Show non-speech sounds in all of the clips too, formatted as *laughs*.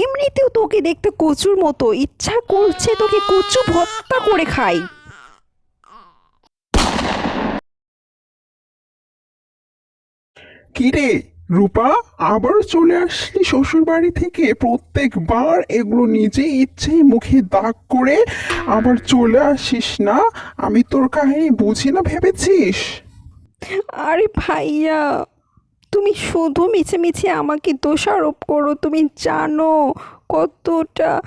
এমনিতেও তোকে দেখতে কচুর মতো। ইচ্ছা করছে তোকে কচু ভর্তা করে খাই। কিরে রূপা আবার চলে আসলি শ্বশুর বাড়ি থেকে? প্রত্যেকবার এগুলো নিজে ইচ্ছে মুখে দাগ করে আবার চলে আসিস না? আমি তোর কাহিনী বুঝি না ভেবেছিস? আরে ভাইয়া তুমি শুধু মিছে মিছে আমাকে দোষারোপ করো, তুমি জানো কতটা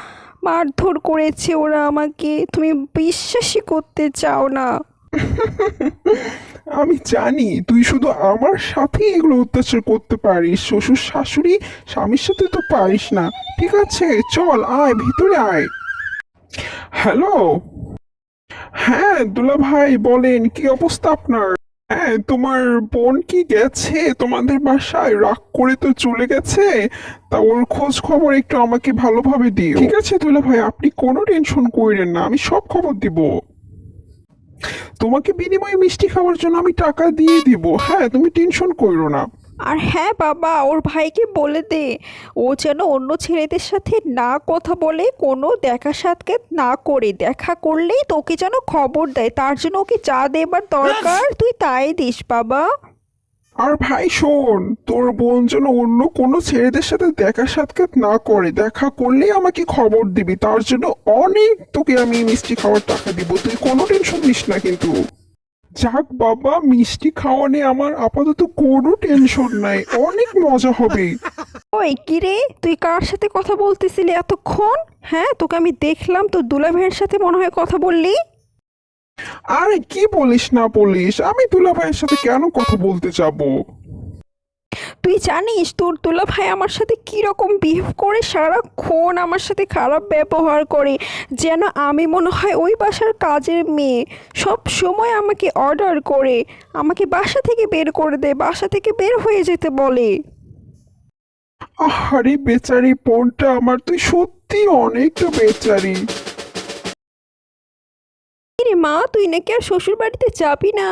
মারধর করেছে ওরা আমাকে। তুমি বিশ্বাসই করতে চাও না। *laughs* আমি জানি, তুই শুধু আমার সাথেই এগুলো অত্যাচার করতে পারিস। শ্বশুর শাশুড়ি, স্বামীর সাথে তো পারিস না। ঠিক আছে, চল, আয়, ভিতরে আয়। হ্যালো হ্যাঁ দুলা ভাই বলেন, কি অবস্থা আপনার? হ্যাঁ তোমার বোন কি গেছে? তোমাদের বাসায় রাগ করে তো চলে গেছে। তা ওর খোঁজ খবর একটু আমাকে ভালোভাবে দিও। ঠিক আছে দুলা ভাই, আপনি কোনো টেনশন করেন না, আমি সব খবর দিব। তোমাকে বিনিময়ে মিষ্টি খাওয়ার জন্য আমি টাকা দিয়ে দিব। হ্যাঁ তুমি টেনশন করো না। আর হ্যাঁ বাবা, ওর ভাইকে বলে দে। ও যেন অন্য ছেলেদের সাথে না কথা বলে, কোনো দেখা সাক্ষাৎ না করে। দেখা করলেই তোকে যেন খবর দেয়। তার জন্য ওকে যা দেবার দরকার। তুই তাই দিস বাবা। আর ভাই, শোন, তোর বোন যেন অন্য কোনো ছেলেদের সাথে দেখা সাক্ষাৎ না করে। দেখা করলেই আমাকে খবর দিবি। তার জন্য অনেক তোকে আমি মিষ্টি খাওয়ার টাকা দিব। তুই কোনো টেনশন নিস না কিন্তু। যাক বাবা মিষ্টি খাওয়ানে আমার আপাতত কোনো টেনশন নাই। অনেক মজা হবে। ওই কিরে তুই কার সাথে কথা বলতেছিলি এতক্ষণ? হ্যাঁ তোকে আমি দেখলাম তোর দুলা ভাইয়ের সাথে মনে হয় কথা বললি। আরে কি বলিস না বলিস আমি দুলা ভাইয়ের সাথে কেন কথা বলতে যাব? তুই জানিস তোর দুলা ভাই আমার সাথে কি রকম বিহেভ করে? সারাক্ষণ আমার সাথে খারাপ ব্যবহার করে। যেন আমি মনে হয় ওই বাসার কাজের মেয়ে। সব সময় আমাকে অর্ডার করে। আমাকে বাসা থেকে বের করে দেয় বাসা থেকে বের হয়ে যেতে বলে। আরে বেচারি, বোনটা আমার তুই সত্যি অনেকটা বেচারি। রে মা, তুই নাকি আর শ্বশুর বাড়িতে যাবি না?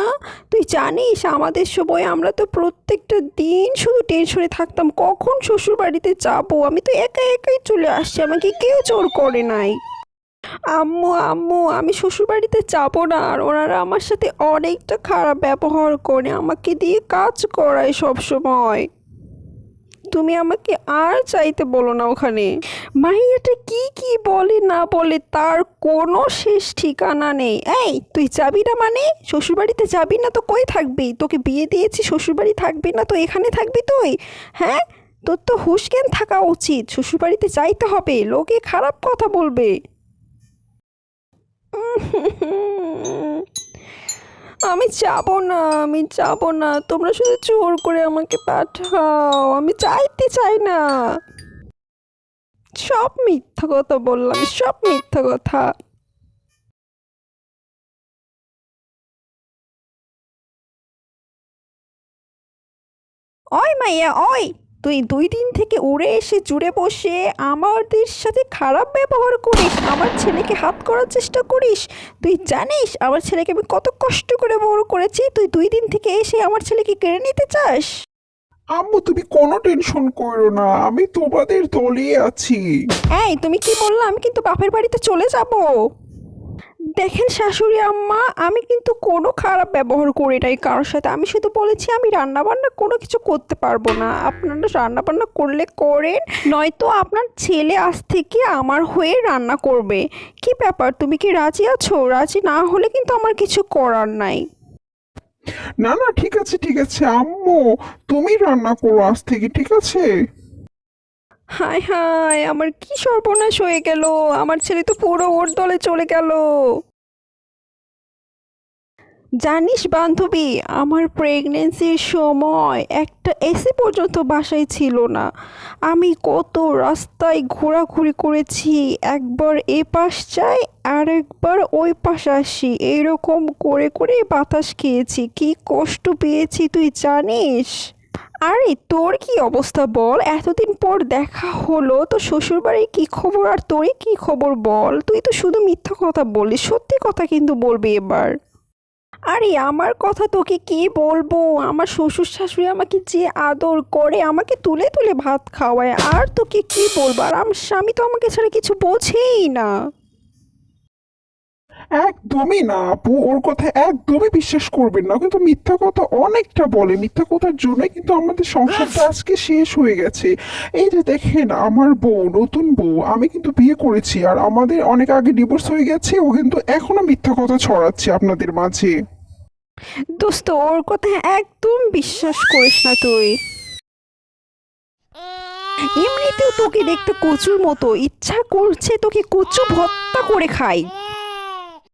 তুই জানিস আমাদের সময় আমরা তো প্রত্যেকটা দিন শুধু টেনশনে থাকতাম, কখন শ্বশুর বাড়িতে যাব? আমি তো একা একাই চলে আসছি, আমাকে কেউ জোর করে নাই। আম্মু আম্মু, আমি শ্বশুর বাড়িতে যাব না, আর ওনারা আমার সাথে অনেকটা খারাপ ব্যবহার করে, আমাকে দিয়ে কাজ করায় সব সময় তুমি আমাকে আর চাইতে বলো না ওখানে। মাইয়াটা কি কি বলে না বলে তার কোনো শেষ ঠিকানা নেই। এই, তুই যাবি না মানে? শ্বশুরবাড়িতে যাবি না তো কই থাকবি? তোকে বিয়ে দিয়েছি, শ্বশুরবাড়ি থাকবি না তো এখানে থাকবি তুই? হ্যাঁ? তোর তো হুশ জ্ঞান থাকা উচিত। শ্বশুরবাড়িতে যাইতে হবে। লোকে খারাপ কথা বলবে। আমি যাব না, আমি যাব না। তোমরা শুধু জোর করে আমাকে পাঠাও। আমি চাইতে চাই না। সব মিথ্যা কথা বললাম, সব মিথ্যা কথা। ওই মাইয়া, ওই! তুই দুই দিন থেকে উড়ে এসে জুড়ে বসে আমাদের সাথে খারাপ ব্যবহার করিস আমার ছেলেকে হাত করার চেষ্টা করিস। তুই জানিস আমার ছেলেকে আমি কত কষ্ট করে বড় করেছি তুই দুই দিন থেকে এসে আমার ছেলেকে কেড়ে নিতে চাস? আম্মু তুমি কোনো টেনশন করো না আমি তোমাদের দলে আছি। এই তুমি কি বললাম আমি কিন্তু বাপের বাড়িতে চলে যাব? দেখেন শাশুড়ি আম্মা, আমি কিন্তু কোনো খারাপ ব্যবহার করি নাই কারোর সাথে। আমি শুধু বলেছি আমি রান্না বান্না কোনো কিছু করতে পারব না। আপনারা রান্না বান্না করলে করেন, নয়তো আপনার ছেলে আজ থেকে আমার হয়ে রান্না করবে। কি ব্যাপার? তুমি কি রাজি আছো? রাজি না হলে কিন্তু আমার কিছু করার নাই। না না, ঠিক আছে ঠিক আছে। আম্মু, তুমি রান্না করো আজ থেকে, ঠিক আছে? হায় হায়, আমার কি সর্বনাশ হয়ে গেল? আমার ছেলে তো পুরো ওর দলে চলে গেল। জানিস বান্ধবী, আমার প্রেগনেন্সির সময় একটা এসি পর্যন্ত বাসায় ছিল না। আমি কত রাস্তায় ঘোরাঘুরি করেছি, একবার এ পাশ যাই আর একবার ওই পাশ আসি। এরকম করে করে বাতাস খেয়েছি, কি কষ্ট পেয়েছি, তুই জানিস? আরে, তোর কি অবস্থা বল? এতদিন পর দেখা হলো, তো শ্বশুরবাড়ির কি খবর আর তোরই কি খবর বল? তুই তো শুধু মিথ্যা কথা বললি, সত্যি কথা কিন্তু বলবি এবার। আরে, আমার কথা তোকে কি বলব? আমার শ্বশুর শাশুড়ি আমাকে যে আদর করে, আমাকে তুলে তুলে ভাত খাওয়ায়, আর তোকে কি বলব? আর আমার স্বামী তো আমাকে ছাড়া কিছু বোঝেই না। একদমই না আপু। ওর কথা একদমই বিশ্বাস করবেন না। কিন্তু মিথ্যা কথা অনেকটা বলে। মিথ্যা কথার জন্য কিন্তু আমাদের সংসারটা আজকে শেষ হয়ে গেছে। এই যে দেখেন আমার বউ নতুন বউ আমি কিন্তু বিয়ে করেছি। আর আমাদের অনেক আগে ডিভোর্স হয়ে গেছে ও কিন্তু এখনও মিথ্যা কথা ছড়াচ্ছে আপনাদের মাঝে। দোস্ত ওর কথা একদম বিশ্বাস করিস না তুই। এমনিতেও তোকে দেখতে কচুর মতো। ইচ্ছা করছে তোকে কচু ভত্তা করে খাই।